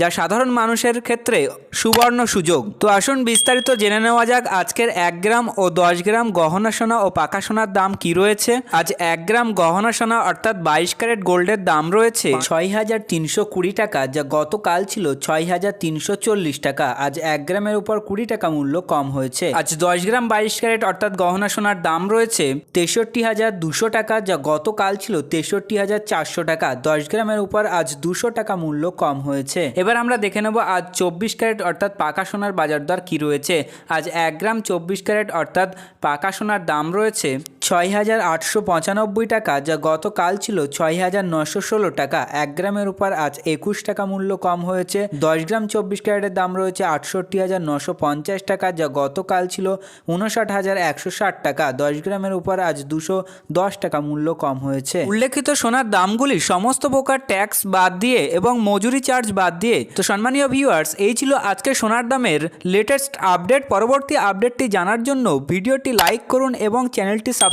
যা সাধারণ মানুষের ক্ষেত্রে সুবর্ণ সুযোগ। তো আসুন বিস্তারিত জেনে নেওয়া যাক আজকের এক গ্রাম ও দশ গ্রাম গহনা সোনা ও পাকা সোনার দাম কি রয়েছে। আজ এক গ্রাম গহনা সোনা অর্থাৎ বাইশ ক্যারেট গোল্ডের দাম রয়েছে ছয় হাজার তিনশো কুড়ি টাকা, যা গতকাল ছিল ছয় হাজার তিনশো চল্লিশ টাকা। আজ এক গ্রামের উপর কুড়ি টাকা মূল্য কম হয়েছে। আজ দশ গ্রাম বাইশ ক্যারেট অর্থাৎ গহনা সোনার দাম রয়েছে তেষট্টি হাজার দুশো টাকা, যা গতকাল ছিল তেষট্টি হাজার চারশো টাকা। দশ গ্রামের উপর আজ দুশো টাকা মূল্য কম হয়েছে। এবার আমরা দেখে নেব আজ চব্বিশ ক্যারেট অর্থাৎ পাকা সোনার বাজার দর কী রয়েছে। আজ এক গ্রাম চব্বিশ ক্যারেট অর্থাৎ পাকা সোনার দাম রয়েছে ছয় হাজার আটশো পঁচানব্বই টাকা, যা গতকাল ছিল ছয় হাজার নশো ষোলো টাকা। এক গ্রামের উপর আজ একুশ টাকা মূল্য কম হয়েছে। দশ গ্রাম চব্বিশ ক্যারেটের দাম রয়েছে আটষট্টি হাজার নশো পঞ্চাশ টাকা, যা গতকাল ছিল উনষাট হাজার একশো ষাট টাকা। দশ গ্রামের উপর আজ দুশো দশ টাকা মূল্য কম হয়েছে। উল্লেখিত সোনার দামগুলি সমস্ত প্রকার ট্যাক্স বাদ দিয়ে এবং মজুরি চার্জ বাদ দিয়ে। তো সম্মানীয় ভিউয়ার্স, এই ছিল আজকে সোনার দামের লেটেস্ট আপডেট পরবর্তী আপডেটটি জানার জন্য ভিডিওটি লাইক করুন এবং চ্যানেলটি সাবস্ক্রাইব